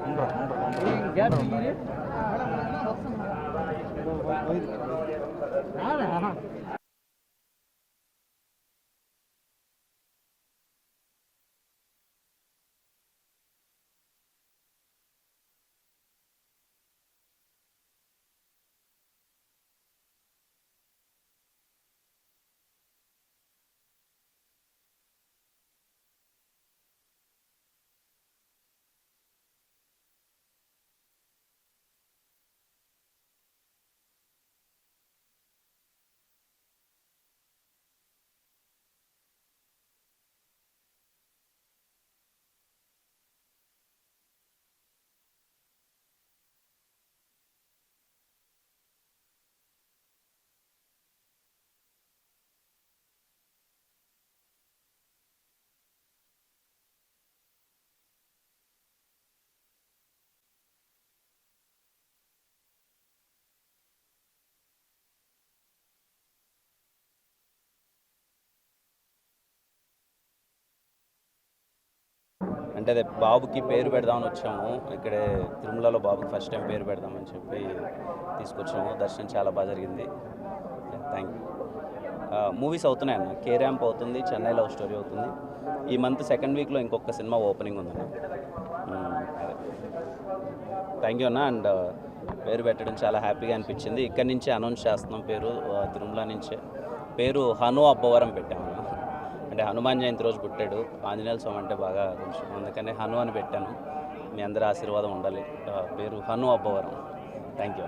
ஒன்றரை అంటే అదే బాబుకి పేరు పెడదామని వచ్చాము. ఇక్కడే తిరుమలలో బాబుకి ఫస్ట్ టైం పేరు పెడదామని చెప్పి తీసుకొచ్చాము. దర్శనం చాలా బాగా జరిగింది. థ్యాంక్ యూ మూవీస్ అవుతున్నాయి అన్న. కే ర్యాంప్ అవుతుంది చెన్నై లవ్ స్టోరీ అవుతుంది. ఈ మంత్ సెకండ్ వీక్లో ఇంకొక సినిమా ఓపెనింగ్ ఉందన్న. Hmm, థ్యాంక్ యూ అన్న. అండ్ uh, పేరు పెట్టడం చాలా హ్యాపీగా అనిపించింది. ఇక్కడి నుంచే అనౌన్స్ చేస్తున్నాం పేరు తిరుమల నుంచే. పేరు హను అబ్బవరం పెట్టామన్నా. అంటే హనుమాన్ జయంతి రోజు పుట్టాడు. ఆంజనేయ స్వామి అంటే బాగా కొంచెం అందుకనే హను అని పెట్టాను. మీ అందరి ఆశీర్వాదం ఉండాలి. పేరు హను అబ్బవరం థ్యాంక్ యూ